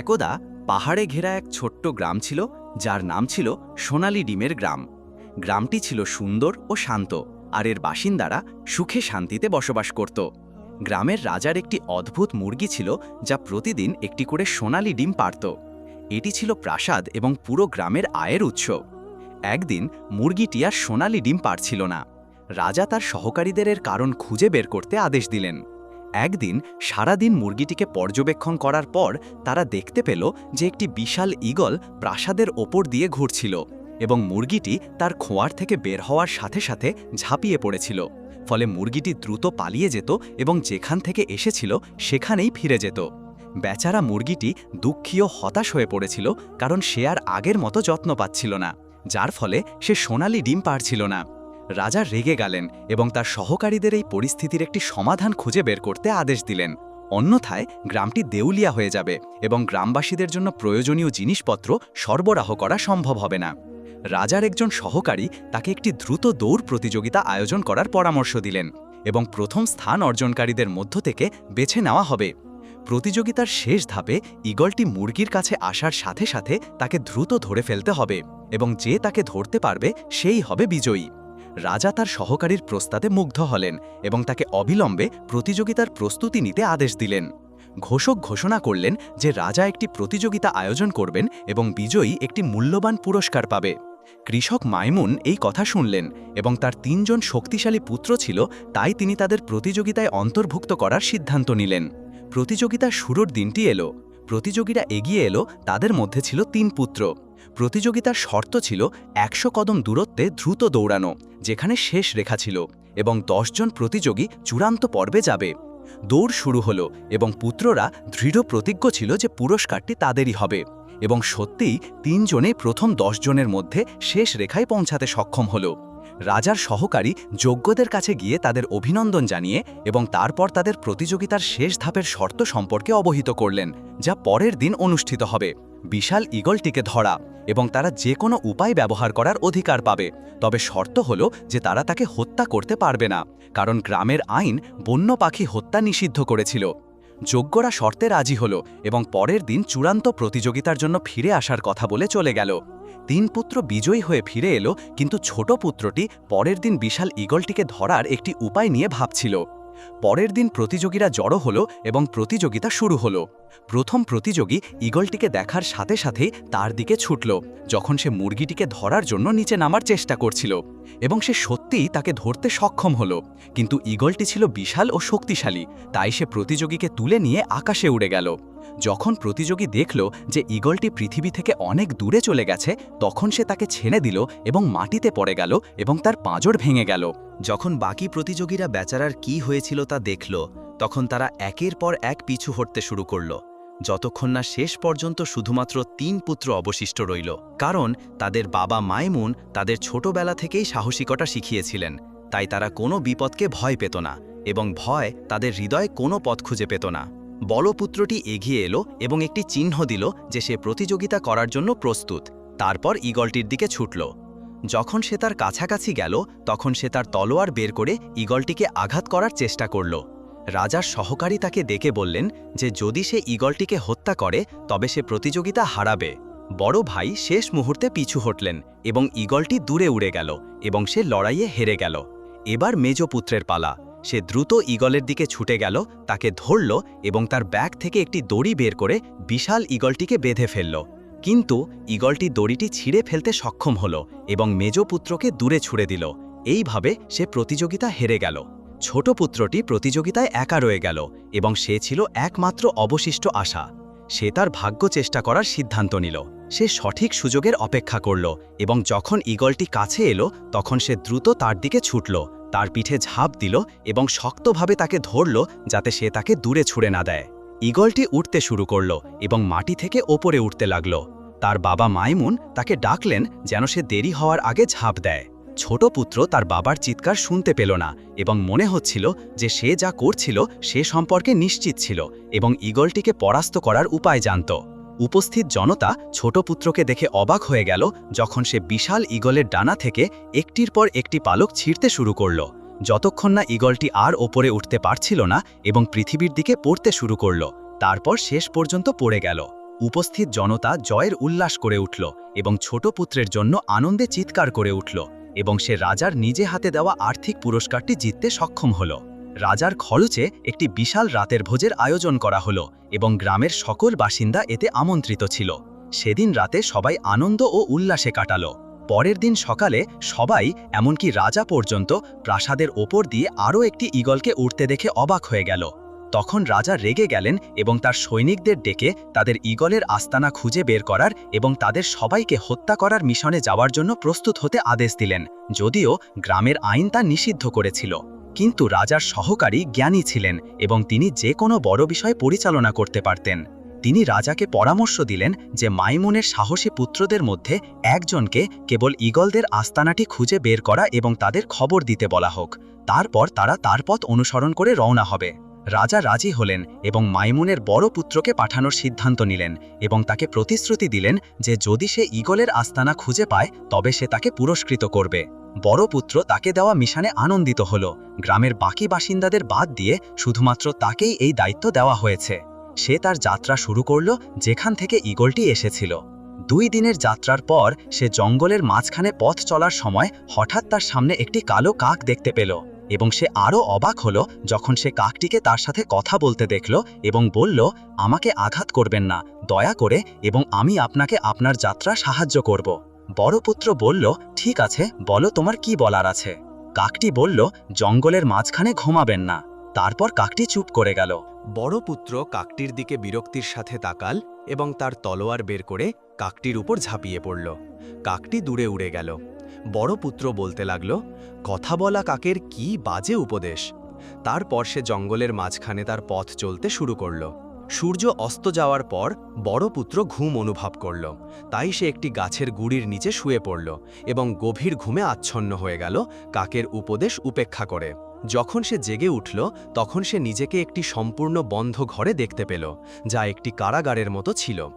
একদা পাহাড়ে ঘেরা এক ছোট্ট গ্রাম ছিল, যার নাম ছিল সোনালি ডিমের গ্রাম। গ্রামটি ছিল সুন্দর ও শান্ত, আর এর বাসিন্দারা সুখে শান্তিতে বসবাস করত। গ্রামের রাজার একটি অদ্ভুত মুরগি ছিল, যা প্রতিদিন একটি করে সোনালি ডিম পারত এটি ছিল প্রাসাদ এবং পুরো গ্রামের আয়ের উৎস। একদিন মুরগিটি আর সোনালি ডিম পারছিল না। রাজা তার সহকারীদের এর কারণ খুঁজে বের করতে আদেশ দিলেন। একদিন সারাদিন মুরগিটিকে পর্যবেক্ষণ করার পর তারা দেখতে পেল যে একটি বিশাল ঈগল প্রাসাদের ওপর দিয়ে ঘুরছিল এবং মুরগিটি তার খোঁয়ার থেকে বের হওয়ার সাথে সাথে ঝাঁপিয়ে পড়েছিল। ফলে মুরগিটি দ্রুত পালিয়ে যেত এবং যেখান থেকে এসেছিল সেখানেই ফিরে যেত। বেচারা মুরগিটি দুঃখীয় হতাশ হয়ে পড়েছিল কারণ সে আর আগের মতো যত্ন পাচ্ছিল না, যার ফলে সে সোনালি ডিম পারছিল না। রাজা রেগে গেলেন এবং তার সহকারীদের এই পরিস্থিতির একটি সমাধান খুঁজে বের করতে আদেশ দিলেন। অন্যথায় গ্রামটি দেউলিয়া হয়ে যাবে এবং গ্রামবাসীদের জন্য প্রয়োজনীয় জিনিসপত্র সরবরাহ করা সম্ভব হবে না। রাজার একজন সহকারী তাকে একটি দ্রুত দৌড় প্রতিযোগিতা আয়োজন করার পরামর্শ দিলেন এবং প্রথম স্থান অর্জনকারীদের মধ্য থেকে বেছে নেওয়া হবে। প্রতিযোগিতার শেষ ধাপে ঈগলটি মুরগির কাছে আসার সাথে সাথে তাকে দ্রুত ধরে ফেলতে হবে এবং যে তাকে ধরতে পারবে সেই হবে বিজয়ী। রাজা তার সহকারীর প্রস্তাবে মুগ্ধ হলেন এবং তাকে অবিলম্বে প্রতিযোগিতার প্রস্তুতি নিতে আদেশ দিলেন। ঘোষক ঘোষণা করলেন যে রাজা একটি প্রতিযোগিতা আয়োজন করবেন এবং বিজয়ী একটি মূল্যবান পুরস্কার পাবে। কৃষক মাইমুন এই কথা শুনলেন এবং তার তিনজন শক্তিশালী পুত্র ছিল, তাই তিনি তাদের প্রতিযোগিতায় অন্তর্ভুক্ত করার সিদ্ধান্ত নিলেন। প্রতিযোগিতার শুরুর দিনটি এলো। প্রতিযোগীরা এগিয়ে এলো, তাদের মধ্যে ছিল তিন পুত্র। প্রতিযোগিতার শর্ত ছিল একশো কদম দূরত্বে দ্রুত দৌড়ানো, যেখানে শেষ রেখা ছিল, এবং জন প্রতিযোগী চূড়ান্ত পর্বে যাবে। দৌড় শুরু হলো, এবং পুত্ররা দৃঢ় প্রতিজ্ঞ ছিল যে পুরস্কারটি তাদেরই হবে, এবং সত্যিই তিনজনেই প্রথম দশ জনের মধ্যে শেষ রেখায় পৌঁছাতে সক্ষম হল। রাজার সহকারী যোগ্যদের কাছে গিয়ে তাদের অভিনন্দন জানিয়ে এবং তারপর তাদের প্রতিযোগিতার শেষ ধাপের শর্ত সম্পর্কে অবহিত করলেন, যা পরের দিন অনুষ্ঠিত হবে। বিশাল ইগলটিকে ধরা এবং তারা যে কোনো উপায় ব্যবহার করার অধিকার পাবে। তবে শর্ত হল যে তারা তাকে হত্যা করতে পারবে না, কারণ গ্রামের আইন বন্য পাখি হত্যা নিষিদ্ধ করেছিল। যোগ্যরা শর্তে রাজি হল এবং পরের দিন চূড়ান্ত প্রতিযোগিতার জন্য ফিরে আসার কথা বলে চলে গেল। তিন পুত্র বিজয়ী হয়ে ফিরে এলো, কিন্তু ছোট পুত্রটি পরের দিন বিশাল ইগলটিকে ধরার একটি উপায় নিয়ে ভাবছিল। পরের দিন প্রতিযোগীরা জড়ো হল এবং প্রতিযোগিতা শুরু হলো। প্রথম প্রতিযোগী ইগলটিকে দেখার সাথে সাথেই তার দিকে ছুটল, যখন সে মুরগিটিকে ধরার জন্য নিচে নামার চেষ্টা করছিল। এবং সে সত্যিই তাকে ধরতে সক্ষম হলো। কিন্তু ইগলটি ছিল বিশাল ও শক্তিশালী, তাই সে প্রতিযোগীকে তুলে নিয়ে আকাশে উড়ে গেল। যখন প্রতিযোগী দেখল যে ইগলটি পৃথিবী থেকে অনেক দূরে চলে গেছে, তখন সে তাকে ছেড়ে দিল এবং মাটিতে পড়ে গেল এবং তার পাঁজর ভেঙে গেল। যখন বাকি প্রতিযোগীরা বেচারার কি হয়েছিল তা দেখল, তখন তারা একের পর এক পিছু হটতে শুরু করল। যতক্ষণ না শেষ পর্যন্ত শুধুমাত্র তিন পুত্র অবশিষ্ট রইল, কারণ তাদের বাবা মায়মুন তাদের ছোটবেলা থেকেই সাহসিকতা শিখিয়েছিলেন, তাই তারা কোনো বিপদকে ভয় পেত না এবং ভয় তাদের হৃদয়ে কোনো পথ খুঁজে পেত না। বলপুত্রটি এগিয়ে এলো এবং একটি চিহ্ন দিল যে সে প্রতিযোগিতা করার জন্য প্রস্তুত, তারপর ইগলটির দিকে ছুটল। যখন সে তার কাছাকাছি গেল, তখন সে তার তলোয়ার বের করে ইগলটিকে আঘাত করার চেষ্টা করল। রাজার সহকারী তাকে ডেকে বললেন যে যদি সে ইগলটিকে হত্যা করে, তবে সে প্রতিযোগিতা হারাবে। বড় ভাই শেষ মুহূর্তে পিছু হটলেন এবং ইগলটি দূরে উড়ে গেল এবং সে লড়াইয়ে হেরে গেল। এবার মেজ পুত্রের পালা। সে দ্রুত ইগলের দিকে ছুটে গেল, তাকে ধরল এবং তার ব্যাগ থেকে একটি দড়ি বের করে বিশাল ইগলটিকে বেঁধে ফেলল। কিন্তু ইগলটি দড়িটি ছিঁড়ে ফেলতে সক্ষম হল এবং মেজ পুত্রকে দূরে ছুড়ে দিল। এইভাবে সে প্রতিযোগিতা হেরে গেল। ছোট পুত্রটি প্রতিযোগিতায় একা রয়ে গেল এবং সে ছিল একমাত্র অবশিষ্ট আশা। সে তার ভাগ্য চেষ্টা করার সিদ্ধান্ত নিল। সে সঠিক সুযোগের অপেক্ষা করল এবং যখন ইগলটি কাছে এলো, তখন সে দ্রুত তার দিকে ছুটল, তার পিঠে ঝাঁপ দিল এবং শক্তভাবে তাকে ধরল যাতে সে তাকে দূরে ছুড়ে না দেয়। ইগলটি উঠতে শুরু করল এবং মাটি থেকে ওপরে উঠতে লাগল। তার বাবা মাইমুন তাকে ডাকলেন যেন সে দেরি হওয়ার আগে ঝাঁপ দেয়। ছোট পুত্র তার বাবার চিৎকার শুনতে পেল না এবং মনে হচ্ছিল যে সে যা করছিল সে সম্পর্কে নিশ্চিত ছিল এবং ইগলটিকে পরাস্ত করার উপায় জানত। উপস্থিত জনতা ছোট পুত্রকে দেখে অবাক হয়ে গেল যখন সে বিশাল ইগলের ডানা থেকে একটির পর একটি পালক ছিঁড়তে শুরু করল। যতক্ষণ না ইগলটি আর ওপরে উঠতে পারছিল না এবং পৃথিবীর দিকে পড়তে শুরু করল, তারপর শেষ পর্যন্ত পড়ে গেল। উপস্থিত জনতা জয়ের উল্লাস করে উঠল এবং ছোট পুত্রের জন্য আনন্দে চিৎকার করে উঠল। এবং সে রাজার নিজে হাতে দেওয়া আর্থিক পুরস্কারটি জিততে সক্ষম হল। রাজার খরচে একটি বিশাল রাতের ভোজের আয়োজন করা হলো এবং গ্রামের সকল বাসিন্দা এতে আমন্ত্রিত ছিল। সেদিন রাতে সবাই আনন্দ ও উল্লাসে কাটালো। পরের দিন সকালে সবাই, এমনকি রাজা পর্যন্ত, প্রাসাদের ওপর দিয়ে আরও একটি ঈগলকে উড়তে দেখে অবাক হয়ে গেল। তখন রাজা রেগে গেলেন এবং তার সৈনিকদের ডেকে তাদের ঈগলের আস্তানা খুঁজে বের করার এবং তাদের সবাইকে হত্যা করার মিশনে যাওয়ার জন্য প্রস্তুত হতে আদেশ দিলেন, যদিও গ্রামের আইন তা নিষিদ্ধ করেছিল। কিন্তু রাজার সহকারী জ্ঞানী ছিলেন এবং তিনি যে কোনো বড় বিষয় পরিচালনা করতে পারতেন। তিনি রাজাকে পরামর্শ দিলেন যে মাইমুনের সাহসী পুত্রদের মধ্যে একজনকে কেবল ঈগলদের আস্তানাটি খুঁজে বের করা এবং তাদের খবর দিতে বলা হোক। তারপর তারা তার পথ অনুসরণ করে রওনা হবে। রাজা রাজি হলেন এবং মাইমুনের বড় পুত্রকে পাঠানোর সিদ্ধান্ত নিলেন এবং তাকে প্রতিশ্রুতি দিলেন যে যদি সে ঈগলের আস্তানা খুঁজে পায়, তবে সে তাকে পুরস্কৃত করবে। বড় পুত্র তাকে দেওয়া মিশনে আনন্দিত হল। গ্রামের বাকি বাসিন্দাদের বাদ দিয়ে শুধুমাত্র তাকেই এই দায়িত্ব দেওয়া হয়েছে। সে তার যাত্রা শুরু করল যেখান থেকে ঈগলটি এসেছিল। দুই দিনের যাত্রার পর সে জঙ্গলের মাঝখানে পথ চলার সময় হঠাৎ তার সামনে একটি কালো কাক দেখতে পেল। এবং সে আরও অবাক হলো যখন সে কাকটিকে তার সাথে কথা বলতে দেখল এবং বলল, আমাকে আঘাত করবেন না, দয়া করে এবং আমি আপনাকে আপনার যাত্রা সাহায্য করব। বড় পুত্র বলল, ঠিক আছে, বলো তোমার কি বলার আছে? কাকটি বলল, জঙ্গলের মাঝখানে ঘুমাবেন না। তারপর কাকটি চুপ করে গেল। বড় পুত্র কাকটির দিকে বিরক্তির সাথে তাকাল এবং তার তলোয়ার বের করে কাকটির উপর ঝাঁপিয়ে পড়ল। কাকটি দূরে উড়ে গেল। বড় পুত্র বলতে লাগল, কথা বলা কাকের কি বাজে উপদেশ? তারপর সে জঙ্গলের মাঝখানে তার পথ চলতে শুরু করল। সূর্য অস্ত যাওয়ার পর বড় পুত্র ঘুম অনুভব করল। তাই সে একটি গাছের গুড়ির নিচে শুয়ে পড়ল এবং গভীর ঘুমে আচ্ছন্ন হয়ে গেল কাকের উপদেশ উপেক্ষা করে। যখন সে জেগে উঠল, তখন সে নিজেকে একটি সম্পূর্ণ বন্ধ ঘরে দেখতে পেল, যা একটি কারাগারের মতো ছিল।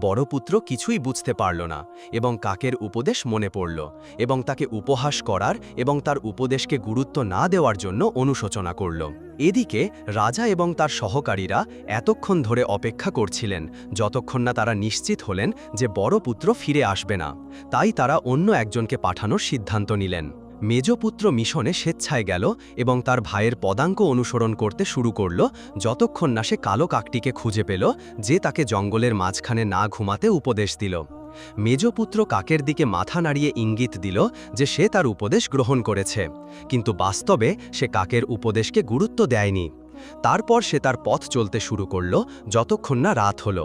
বড় পুত্র কিছুই বুঝতে পারল না এবং কাকের উপদেশ মনে পড়ল এবং তাকে উপহাস করার এবং তার উপদেশকে গুরুত্ব না দেওয়ার জন্য অনুশোচনা করল। এদিকে রাজা এবং তার সহকারীরা এতক্ষণ ধরে অপেক্ষা করছিলেন, যতক্ষণ না তারা নিশ্চিত হলেন যে বড় পুত্র ফিরে আসবে না। তাই তারা অন্য একজনকে পাঠানোর সিদ্ধান্ত নিলেন। মেজপুত্র মিশনে স্বেচ্ছায় গেল এবং তার ভাইয়ের পদাঙ্ক অনুসরণ করতে শুরু করল, যতক্ষণ না সে কালো কাকটিকে খুঁজে পেল, যে তাকে জঙ্গলের মাঝখানে না ঘুমাতে উপদেশ দিল। মেজপুত্র কাকের দিকে মাথা নাড়িয়ে ইঙ্গিত দিল যে সে তার উপদেশ গ্রহণ করেছে, কিন্তু বাস্তবে সে কাকের উপদেশকে গুরুত্ব দেয়নি। তারপর সে তার পথ চলতে শুরু করল যতক্ষণ না রাত হল,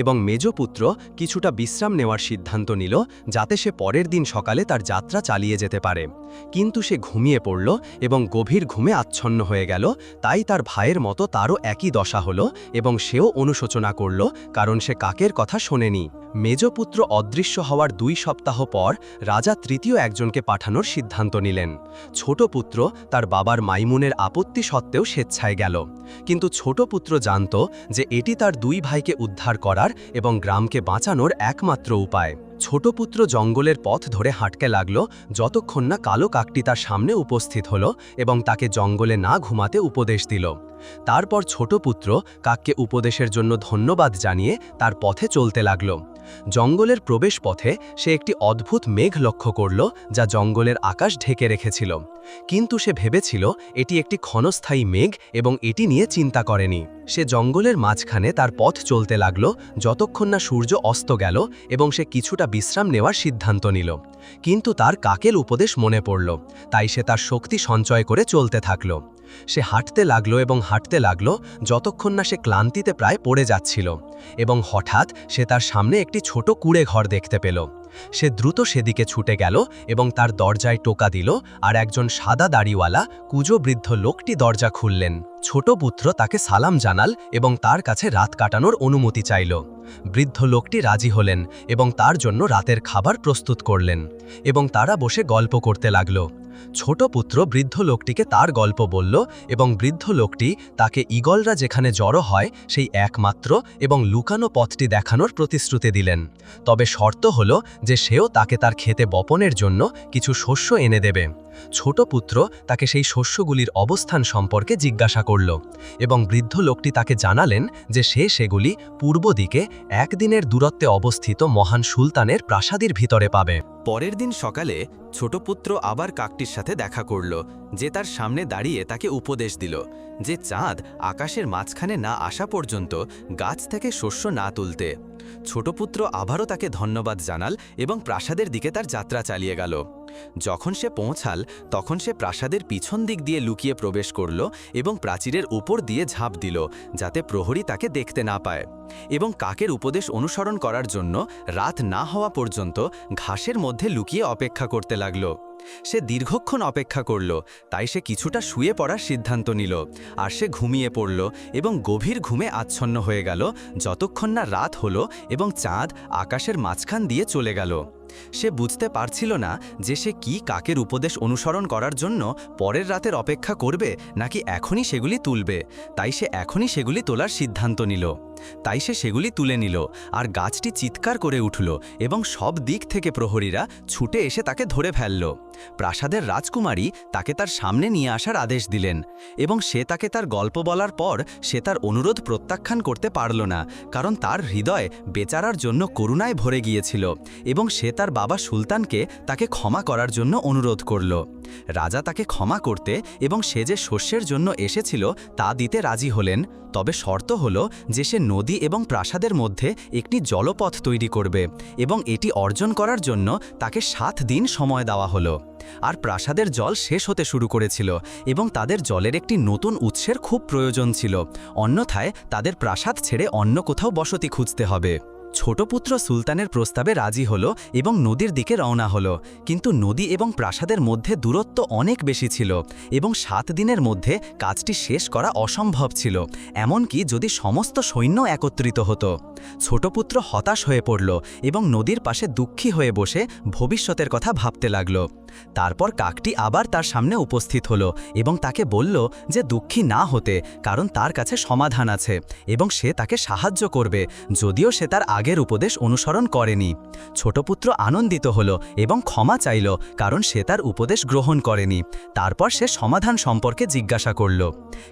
এবং মেজপুত্র কিছুটা বিশ্রাম নেওয়ার সিদ্ধান্ত নিল যাতে সে পরের দিন সকালে তার যাত্রা চালিয়ে যেতে পারে। কিন্তু সে ঘুমিয়ে পড়ল এবং গভীর ঘুমে আচ্ছন্ন হয়ে গেল, তাই তার ভাইয়ের মতো তারও একই দশা হল এবং সেও অনুশোচনা করল, কারণ সে কাকের কথা শোনেনি। মেজপুত্র অদৃশ্য হওয়ার দুই সপ্তাহ পর রাজা তৃতীয় একজনকে পাঠানোর সিদ্ধান্ত নিলেন। ছোট পুত্র তার বাবার মাইমুনের আপত্তি সত্ত্বেও স্বেচ্ছায় কিন্তু ছোট পুত্র জানত যে এটি তার দুই ভাইকে উদ্ধার করার এবং গ্রামকে বাঁচানোর একমাত্র উপায়। ছোট পুত্র জঙ্গলের পথ ধরে হাঁটকে লাগল, যতক্ষণ না কালো কাকটি তার সামনে উপস্থিত হল এবং তাকে জঙ্গলে না ঘুমাতে উপদেশ দিল। তারপর ছোট পুত্র কাককে উপদেশের জন্য ধন্যবাদ জানিয়ে তার পথে চলতে লাগল। জঙ্গলের প্রবেশ পথে সে একটি অদ্ভুত মেঘ লক্ষ্য করল, যা জঙ্গলের আকাশ ঢেকে রেখেছিল। কিন্তু সে ভেবেছিল, এটি একটি ক্ষণস্থায়ী মেঘ এবং এটি নিয়ে চিন্তা করেনি। সে জঙ্গলের মাঝখানে তার পথ চলতে লাগল, যতক্ষণ না সূর্য অস্ত গেল এবং সে কিছুটা বিশ্রাম নেওয়ার সিদ্ধান্ত নিল। কিন্তু তার কাকেল উপদেশ মনে পড়ল, তাই সে তার শক্তি সঞ্চয় করে চলতে থাকল। সে হাঁটতে লাগল এবং হাঁটতে লাগল যতক্ষণ না সে ক্লান্তিতে প্রায় পড়ে যাচ্ছিল এবং হঠাৎ সে তার সামনে একটি ছোট কুড়ে ঘর দেখতে পেল। সে দ্রুত সেদিকে ছুটে গেল এবং তার দরজায় টোকা দিল আর একজন সাদা দাড়িওয়ালা, কুজো বৃদ্ধ লোকটি দরজা খুললেন। ছোট পুত্র তাকে সালাম জানাল এবং তার কাছে রাত কাটানোর অনুমতি চাইল। বৃদ্ধ লোকটি রাজি হলেন এবং তার জন্য রাতের খাবার প্রস্তুত করলেন এবং তারা বসে গল্প করতে লাগল। ছোট পুত্র বৃদ্ধ লোকটিকে তার গল্প বলল এবং বৃদ্ধ লোকটি তাকে ইগলরা যেখানে জড়ো হয় সেই একমাত্র এবং লুকানো পথটি দেখানোর প্রতিশ্রুতি দিলেন। তবে শর্ত হল যে সেও তাকে তার খেতে বপনের জন্য কিছু শস্য এনে দেবে। ছোট পুত্র তাকে সেই শস্যগুলির অবস্থান সম্পর্কে জিজ্ঞাসা করল এবং বৃদ্ধ লোকটি তাকে জানালেন যে সে সেগুলি পূর্ব দিকে একদিনের দূরত্বে অবস্থিত মহান সুলতানের প্রাসাদের ভিতরে পাবে। পরের দিন সকালে ছোট পুত্র আবার কাকটির সাথে দেখা করল, যে তার সামনে দাঁড়িয়ে তাকে উপদেশ দিল, যে চাঁদ আকাশের মাঝখানে না আসা পর্যন্ত গাছ থেকে শস্য না তুলতে। ছোট পুত্র আবারও তাকে ধন্যবাদ জানাল এবং প্রাসাদের দিকে তার যাত্রা চালিয়ে গেল। যখন সে পৌঁছাল, তখন সে প্রাসাদের পিছন দিক দিয়ে লুকিয়ে প্রবেশ করল এবং প্রাচীরের উপর দিয়ে ঝাঁপ দিল, যাতে প্রহরী তাকে দেখতে না পায় এবং কাকের উপদেশ অনুসরণ করার জন্য রাত না হওয়া পর্যন্ত ঘাসের মধ্যে লুকিয়ে অপেক্ষা করতে লাগল। সে দীর্ঘক্ষণ অপেক্ষা করল, তাই সে কিছুটা শুয়ে পড়ার সিদ্ধান্ত নিল আর সে ঘুমিয়ে পড়ল এবং গভীর ঘুমে আচ্ছন্ন হয়ে গেল, যতক্ষণ না রাত হলো এবং চাঁদ আকাশের মাঝখান দিয়ে চলে গেল। সে বুঝতে পারছিল না যে সে কি কাকের উপদেশ অনুসরণ করার জন্য পরের রাতের অপেক্ষা করবে নাকি এখনই সেগুলি তুলবে। তাই সে এখনই সেগুলি তোলার সিদ্ধান্ত নিল। তাই সে সেগুলি তুলে নিল আর গাছটি চিৎকার করে উঠল এবং সব দিক থেকে প্রহরীরা ছুটে এসে তাকে ধরে ফেলল। প্রাসাদের রাজকুমারী তাকে তার সামনে নিয়ে আসার আদেশ দিলেন এবং সে তাকে তার গল্প বলার পর সে তার অনুরোধ প্রত্যাখ্যান করতে পারল না, কারণ তার হৃদয় বেচারার জন্য করুণায় ভরে গিয়েছিল এবং সে তার বাবা সুলতানকে তাকে ক্ষমা করার জন্য অনুরোধ করল। রাজা তাকে ক্ষমা করতে এবং সে যে শস্যের জন্য এসেছিল তা দিতে রাজি হলেন। তবে শর্ত হল যে সে নদী এবং প্রাসাদের মধ্যে একটি জলপথ তৈরি করবে এবং এটি অর্জন করার জন্য তাকে সাত দিন সময় দেওয়া হলো। আর প্রাসাদের জল শেষ হতে শুরু করেছিল এবং তাদের জলের একটি নতুন উৎসের খুব প্রয়োজন ছিল। অন্যথায় তাদের প্রাসাদ ছেড়ে অন্য কোথাও বসতি খুঁজতে হবে। ছোট পুত্র সুলতানের প্রস্তাবে রাজি হল এবং নদীর দিকে রওনা হল। কিন্তু নদী এবং প্রাসাদের মধ্যে দূরত্ব অনেক বেশি ছিল এবং সাত দিনের মধ্যে কাজটি শেষ করা অসম্ভব ছিল। এমনকি যদি সমস্ত সৈন্য একত্রিত হতো। ছোট পুত্র হতাশ হয়ে পড়ল এবং নদীর পাশে দুঃখী হয়ে বসে ভবিষ্যতের কথা ভাবতে লাগল। তারপর কাকটি আবার তার সামনে উপস্থিত হলো এবং তাকে বলল যে দুঃখী না হতে, কারণ তার কাছে সমাধান আছে এবং সে তাকে সাহায্য করবে, যদিও সে তার আগের উপদেশ অনুসরণ করেনি। ছোট পুত্র আনন্দিত হলো এবং ক্ষমা চাইল, কারণ সে তার উপদেশ গ্রহণ করেনি। তারপর সে সমাধান সম্পর্কে জিজ্ঞাসা করল।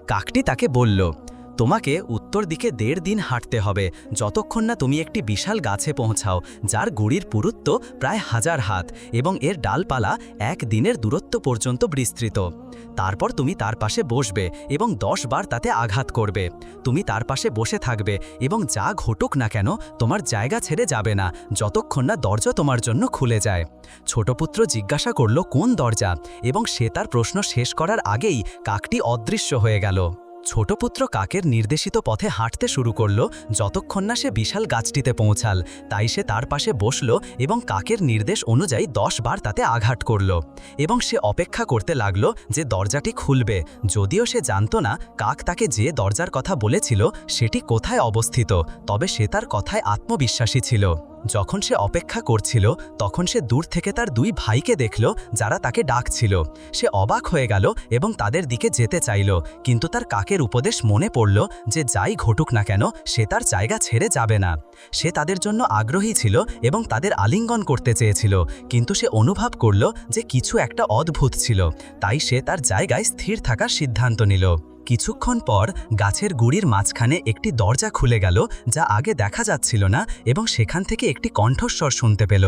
কাকটি তাকে বলল তোমাকে উত্তর দিকে দেড় দিন হাঁটতে হবে। যতক্ষণ না তুমি একটি বিশাল গাছে পৌঁছাও, যার গুড়ির পুরুত্ব প্রায় হাজার হাত এবং এর ডালপালা এক দিনের দূরত্ব পর্যন্ত বিস্তৃত। তারপর তুমি তার পাশে বসবে এবং দশ বার তাতে আঘাত করবে। তুমি তার পাশে বসে থাকবে এবং যা ঘটুক না কেন, তোমার জায়গা ছেড়ে যাবে না, যতক্ষণ না দরজা তোমার জন্য খুলে যায়। ছোট পুত্র জিজ্ঞাসা করল, কোন দরজা? এবং সে তার প্রশ্ন শেষ করার আগেই কাকটি অদৃশ্য হয়ে গেল। ছোট পুত্র কাকের নির্দেশিত পথে হাঁটতে শুরু করল যতক্ষণ না সে বিশাল গাছটিতে পৌঁছাল। তাই সে তার পাশে বসল এবং কাকের নির্দেশ অনুযায়ী দশ বার তাতে আঘাত করল এবং সে অপেক্ষা করতে লাগল যে দরজাটি খুলবে। যদিও সে জানত না কাক তাকে যে দরজার কথা বলেছিল, সেটি কোথায় অবস্থিত, তবে সে তার কথায় আত্মবিশ্বাসী ছিল। যখন সে অপেক্ষা করছিল, তখন সে দূর থেকে তার দুই ভাইকে দেখল, যারা তাকে ডাকছিল। সে অবাক হয়ে গেল এবং তাদের দিকে যেতে চাইল, কিন্তু তার কাকের উপদেশ মনে পড়ল যে যাই ঘটুক না কেন, সে তার জায়গা ছেড়ে যাবে না। সে তাদের জন্য আগ্রহী ছিল এবং তাদের আলিঙ্গন করতে চেয়েছিল, কিন্তু সে অনুভব করল যে কিছু একটা অদ্ভুত ছিল, তাই সে তার জায়গায় স্থির থাকার সিদ্ধান্ত নিল। কিছুক্ষণ পর গাছের গুড়ির মাঝখানে একটি দরজা খুলে গেল যা আগে দেখা যাচ্ছিল না এবং সেখান থেকে একটি কণ্ঠস্বর শুনতে পেল।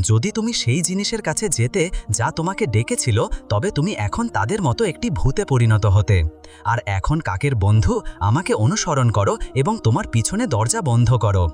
যদি তুমি সেই জিনিসের কাছে যেতে যা তোমাকে ডেকেছিল, তবে তুমি এখন তাদের মতো একটি ভূতে পরিণত হতে। আর এখন কাকের বন্ধু, আমাকে অনুসরণ করো এবং তোমার পিছনে দরজা বন্ধ করো।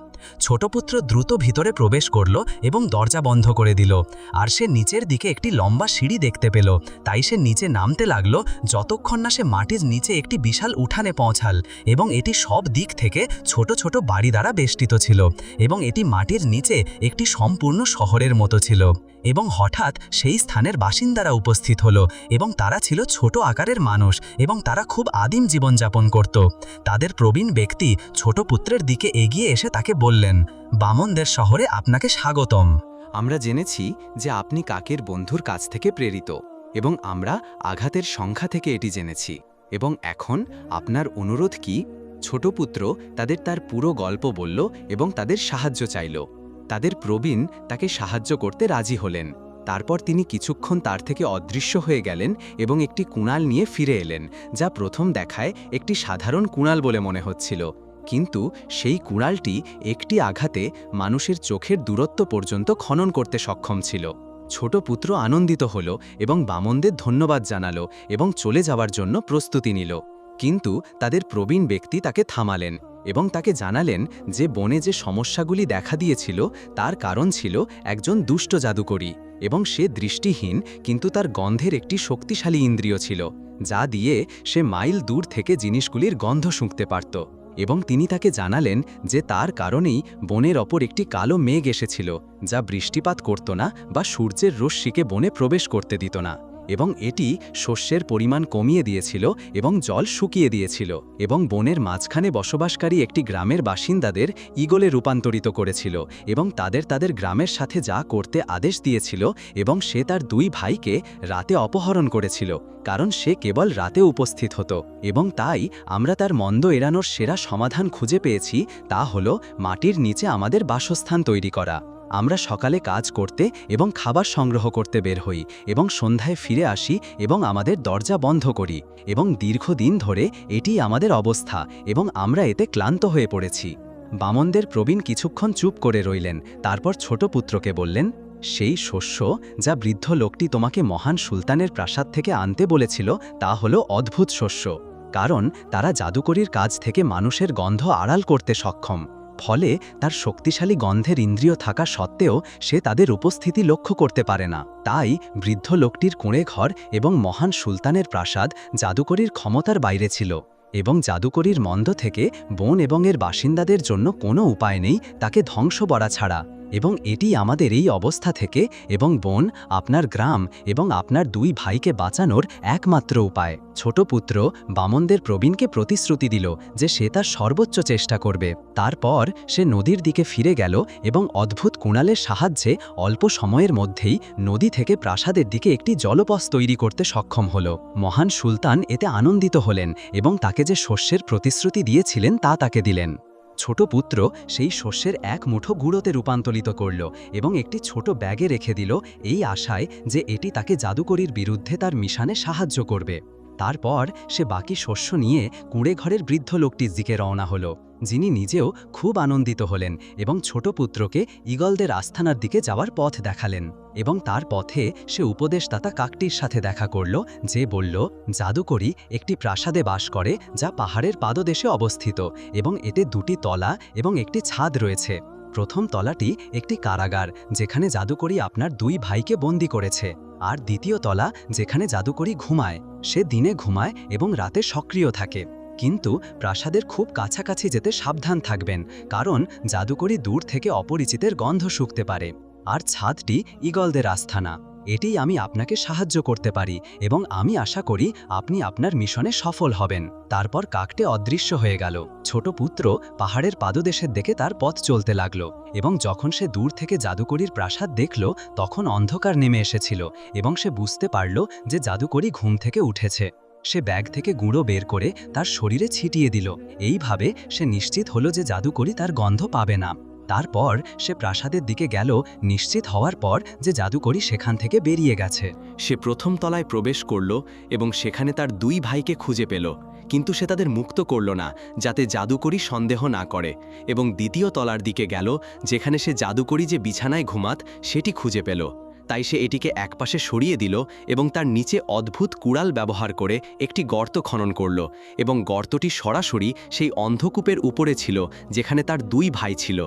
ছোট পুত্র দ্রুত ভিতরে প্রবেশ করল এবং দরজা বন্ধ করে দিল। আর সে নিচের দিকে একটি লম্বা সিঁড়ি দেখতে পেল। তাই সে নিচে নামতে লাগল, যতক্ষণ না সে মাটির নিচে একটি বিশাল উঠানে পৌঁছাল এবং এটি সব দিক থেকে ছোট ছোট বাড়ি দ্বারা বেষ্টিত ছিল এবং এটি মাটির নিচে একটি সম্পূর্ণ শহরের মতো ছিল এবং হঠাৎ সেই স্থানের বাসিন্দারা উপস্থিত হলো এবং তারা ছিল ছোট আকারের মানুষ এবং তারা খুব আদিম জীবনযাপন করত। তাদের প্রবীণ ব্যক্তি ছোট পুত্রের দিকে এগিয়ে এসে তাকে বললেন, বামনদের শহরে আপনাকে স্বাগতম। আমরা জেনেছি যে আপনি কাকের বন্ধুর কাছ থেকে প্রেরিত এবং আমরা আঘাতের সংখ্যা থেকে এটি জেনেছি। এবং এখন আপনার অনুরোধ কি? ছোট পুত্র তাদের তার পুরো গল্প বলল এবং তাদের সাহায্য চাইল। তাদের প্রবীণ তাকে সাহায্য করতে রাজি হলেন। তারপর তিনি কিছুক্ষণ তার থেকে অদৃশ্য হয়ে গেলেন এবং একটি কুণাল নিয়ে ফিরে এলেন, যা প্রথম দেখায় একটি সাধারণ কুণাল বলে মনে হচ্ছিল। কিন্তু সেই কুড়ালটি একটি আঘাতে মানুষের চোখের দূরত্ব পর্যন্ত খনন করতে সক্ষম ছিল। ছোট পুত্র আনন্দিত হল এবং বামনদের ধন্যবাদ জানালো এবং চলে যাওয়ার জন্য প্রস্তুতি নিল। কিন্তু তাদের প্রবীণ ব্যক্তি তাকে থামালেন এবং তাকে জানালেন যে বনে যে সমস্যাগুলি দেখা দিয়েছিল, তার কারণ ছিল একজন দুষ্ট জাদুকরী এবং সে দৃষ্টিহীন, কিন্তু তার গন্ধের একটি শক্তিশালী ইন্দ্রিয় ছিল, যা দিয়ে সে মাইল দূর থেকে জিনিসগুলির গন্ধ শুঁকতে পারত। এবং তিনি তাকে জানালেন যে তার কারণেই বনের অপর একটি কালো মেঘ এসেছিল, যা বৃষ্টিপাত করত না বা সূর্যের রশ্মিকে বনে প্রবেশ করতে দিত না। এবং এটি শস্যের পরিমাণ কমিয়ে দিয়েছিল এবং জল শুকিয়ে দিয়েছিল এবং বনের মাঝখানে বসবাসকারী একটি গ্রামের বাসিন্দাদের ইগলে রূপান্তরিত করেছিল এবং তাদের তাদের গ্রামের সাথে যা করতে আদেশ দিয়েছিল এবং সে তার দুই ভাইকে রাতে অপহরণ করেছিল, কারণ সে কেবল রাতে উপস্থিত হতো এবং তাই আমরা তার মন্দ এড়ানোর সেরা সমাধান খুঁজে পেয়েছি তা হল মাটির নিচে আমাদের বাসস্থান তৈরি করা। আমরা সকালে কাজ করতে এবং খাবার সংগ্রহ করতে বের হই এবং সন্ধ্যায় ফিরে আসি এবং আমাদের দরজা বন্ধ করি এবং দীর্ঘদিন ধরে এটি আমাদের অবস্থা এবং আমরা এতে ক্লান্ত হয়ে পড়েছি। বামনদের প্রবীণ কিছুক্ষণ চুপ করে রইলেন, তারপর ছোট পুত্রকে বললেন, সেই শস্য যা বৃদ্ধ লোকটি তোমাকে মহান সুলতানের প্রাসাদ থেকে আনতে বলেছিল, তা হল অদ্ভুত শস্য, কারণ তারা জাদুকরির কাজ থেকে মানুষের গন্ধ আড়াল করতে সক্ষম। ফলে তার শক্তিশালী গন্ধের ইন্দ্রিয় থাকা সত্ত্বেও সে তাদের উপস্থিতি লক্ষ্য করতে পারে না। তাই বৃদ্ধ লোকটির কুঁড়ে ঘর এবং মহান সুলতানের প্রাসাদ জাদুকরীর ক্ষমতার বাইরে ছিল এবং জাদুকরীর মন্দ থেকে বোন এবং এর বাসিন্দাদের জন্য কোনো উপায় নেই তাকে ধ্বংস করা ছাড়া। এবং এটি আমাদের এই অবস্থা থেকে এবং বোন, আপনার গ্রাম এবং আপনার দুই ভাইকে বাঁচানোর একমাত্র উপায়। ছোট পুত্র বামনদের প্রবীণকে প্রতিশ্রুতি দিল যে সে তার সর্বোচ্চ চেষ্টা করবে। তারপর সে নদীর দিকে ফিরে গেল এবং অদ্ভুত কুণালের সাহায্যে অল্প সময়ের মধ্যেই নদী থেকে প্রাসাদের দিকে একটি জলপথ তৈরি করতে সক্ষম হল। মহান সুলতান এতে আনন্দিত হলেন এবং তাকে যে শস্যের প্রতিশ্রুতি দিয়েছিলেন তা তাকে দিলেন। ছোট পুত্র সেই শস্যের এক মুঠো গুঁড়োতে রূপান্তরিত করল এবং একটি ছোট ব্যাগে রেখে দিল এই আশায় যে এটি তাকে জাদুকরির বিরুদ্ধে তার মিশানে সাহায্য করবে। তারপর সে বাকি শস্য নিয়ে কুঁড়ে ঘরের বৃদ্ধ লোকটির দিকে রওনা হলো। যিনি নিজেও খুব আনন্দিত হলেন এবং ছোট পুত্রকে ইগলদের আস্থানার দিকে যাওয়ার পথ দেখালেন এবং তার পথে সে উপদেশদাতা কাকটির সাথে দেখা করল, যে বলল, জাদুকরি একটি প্রাসাদে বাস করে যা পাহাড়ের পাদদেশে অবস্থিত এবং এতে দুটি তলা এবং একটি ছাদ রয়েছে। প্রথম তলাটি একটি কারাগার, যেখানে জাদুকরি আপনার দুই ভাইকে বন্দি করেছে। আর দ্বিতীয় তলা, যেখানে জাদুকরি ঘুমায়, সে দিনে ঘুমায় এবং রাতে সক্রিয় থাকে। কিন্তু প্রাসাদের খুব কাছাকাছি যেতে সাবধান থাকবেন, কারণ জাদুকরি দূর থেকে অপরিচিতের গন্ধ শুকতে পারে। আর ছাদটি ইগলদের আস্থানা। এটি আমি আপনাকে সাহায্য করতে পারি এবং আমি আশা করি আপনি আপনার মিশনে সফল হবেন। তারপর কাকটে অদৃশ্য হয়ে গেল। ছোট পুত্র পাহাড়ের পাদদেশের দিকে তার পথ চলতে লাগল এবং যখন সে দূর থেকে জাদুকরির প্রাসাদ দেখল, তখন অন্ধকার নেমে এসেছিল এবং সে বুঝতে পারল যে জাদুকরি ঘুম থেকে উঠেছে। সে ব্যাগ থেকে গুঁড়ো বের করে তার শরীরে ছিটিয়ে দিল। এইভাবে সে নিশ্চিত হলো যে জাদুকরি তার গন্ধ পাবে না। তারপর সে প্রাসাদের দিকে গেল, নিশ্চিত হওয়ার পর যে জাদুকরি সেখান থেকে বেরিয়ে গেছে। সে প্রথম তলায় প্রবেশ করল এবং সেখানে তার দুই ভাইকে খুঁজে পেল। কিন্তু সে তাদের মুক্ত করল না, যাতে জাদুকরি সন্দেহ না করে। এবং দ্বিতীয় তলার দিকে গেল, যেখানে সে জাদুকরি যে বিছানায় ঘুমাত, সেটি খুঁজে পেল। তাই সে এটিকে একপাশে সরিয়ে দিল এবং তার নিচে অদ্ভুত কুড়াল ব্যবহার করে একটি গর্ত খনন করল এবং গর্তটি সরাসরি সেই অন্ধকূপের উপরে ছিল, যেখানে তার দুই ভাই ছিল।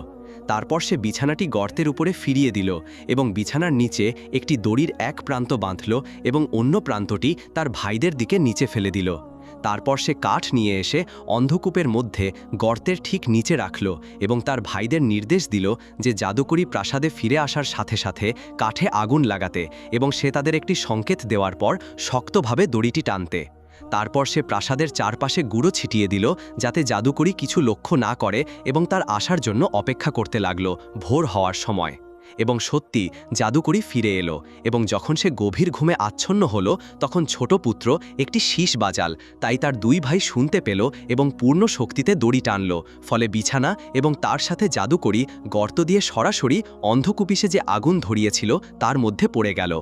তারপর সে বিছানাটি গর্তের উপরে ফিরিয়ে দিল এবং বিছানার নিচে একটি দড়ির এক প্রান্ত বাঁধল এবং অন্য প্রান্তটি তার ভাইদের দিকে নিচে ফেলে দিল। তারপর সে কাঠ নিয়ে এসে অন্ধকূপের মধ্যে গর্তের ঠিক নিচে রাখল এবং তার ভাইদের নির্দেশ দিল যে জাদুকরি প্রাসাদে ফিরে আসার সাথে সাথে কাঠে আগুন লাগাতে এবং সে তাদের একটি সংকেত দেওয়ার পর শক্তভাবে দড়িটি টানতে। তারপর সে প্রাসাদের চারপাশে গুঁড়ো ছিটিয়ে দিল যাতে জাদুকরি কিছু লক্ষ্য না করে এবং তার আসার জন্য অপেক্ষা করতে লাগল ভোর হওয়ার সময়। এবং সত্যি জাদুকরি ফিরে এলো এবং যখন সে গভীর ঘুমে আচ্ছন্ন হলো, তখন ছোট পুত্র একটি শীষ বাজাল, তাই তার দুই ভাই শুনতে পেল এবং পূর্ণ শক্তিতে দড়ি টানল, ফলে বিছানা এবং তার সাথে জাদুকরি গর্ত দিয়ে সরাসরি অন্ধকুপিসে যে আগুন ধরিয়েছিল, তার মধ্যে পড়ে গেল।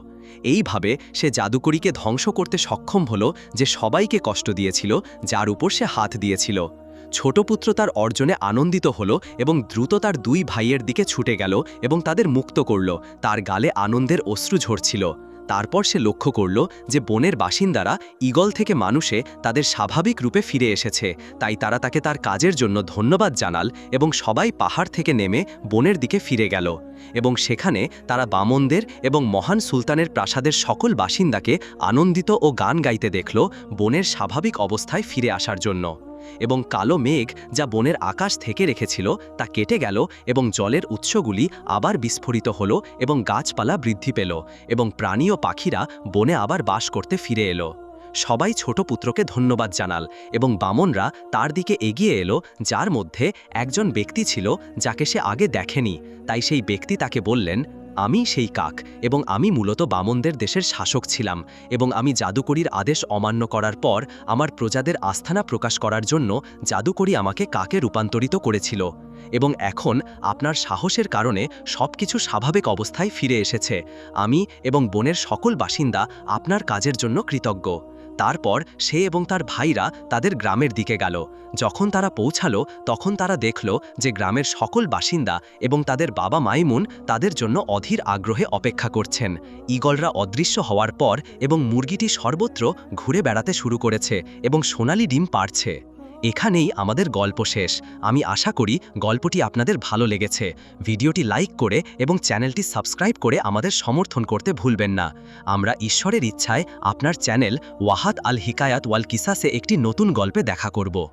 এইভাবে সে জাদুকরীকে ধ্বংস করতে সক্ষম হলো যে সবাইকে কষ্ট দিয়েছিল, যার উপর সে হাত দিয়েছিল। ছোট পুত্র তার অর্জনে আনন্দিত হল এবং দ্রুত তার দুই ভাইয়ের দিকে ছুটে গেল এবং তাদের মুক্ত করল। তার গালে আনন্দের অশ্রু ঝরছিল। তারপর সে লক্ষ্য করল যে বনের বাসিন্দারা ঈগল থেকে মানুষে তাদের স্বাভাবিক রূপে ফিরে এসেছে। তাই তারা তাকে তার কাজের জন্য ধন্যবাদ জানাল এবং সবাই পাহাড় থেকে নেমে বনের দিকে ফিরে গেল। এবং সেখানে তারা বামনদের এবং মহান সুলতানের প্রাসাদের সকল বাসিন্দাকে আনন্দিত ও গান গাইতে দেখল বনের স্বাভাবিক অবস্থায় ফিরে আসার জন্য। এবং কালো মেঘ যা বনের আকাশ থেকে রেখেছিল তা কেটে গেল এবং জলের উৎসগুলি আবার বিস্ফোরিত হল এবং গাছপালা বৃদ্ধি পেল এবং প্রাণী ও পাখিরা বনে আবার বাস করতে ফিরে এলো। সবাই ছোট পুত্রকে ধন্যবাদ জানাল এবং বামনরা তার দিকে এগিয়ে এলো, যার মধ্যে একজন ব্যক্তি ছিল যাকে সে আগে দেখেনি। তাই সেই ব্যক্তি তাকে বললেন আমি সেই কাক এবং আমি মূলত বামনদের দেশের শাসক ছিলাম এবং আমি জাদুকরীর আদেশ অমান্য করার পর আমার প্রজাদের আস্থানা প্রকাশ করার জন্য জাদুকরী আমাকে কাকে রূপান্তরিত করেছিল। এবং এখন আপনার সাহসের কারণে সবকিছু স্বাভাবিক অবস্থায় ফিরে এসেছে। আমি এবং বনের সকল বাসিন্দা আপনার কাজের জন্য কৃতজ্ঞ। তারপর সে এবং তার ভাইরা তাদের গ্রামের দিকে গেল। যখন তারা পৌঁছালো, তখন তারা দেখল যে গ্রামের সকল বাসিন্দা এবং তাদের বাবা মাইমুন তাদের জন্য অধীর আগ্রহে অপেক্ষা করছেন। ইগলরা অদৃশ্য হওয়ার পর এবং মুরগিটি সর্বত্র ঘুরে বেড়াতে শুরু করেছে এবং সোনালি ডিম পারছে এখানেই আমাদের গল্প শেষ। আমি আশা করি গল্পটি আপনাদের ভালো লেগেছে। ভিডিওটি লাইক করে এবং চ্যানেলটি সাবস্ক্রাইব করে আমাদের সমর্থন করতে ভুলবেন না। আমরা ঈশ্বরের ইচ্ছায় আপনার চ্যানেল ওয়াহাত আল হিকায়াত ওয়াল কিসাসে একটি নতুন গল্পে দেখা করব।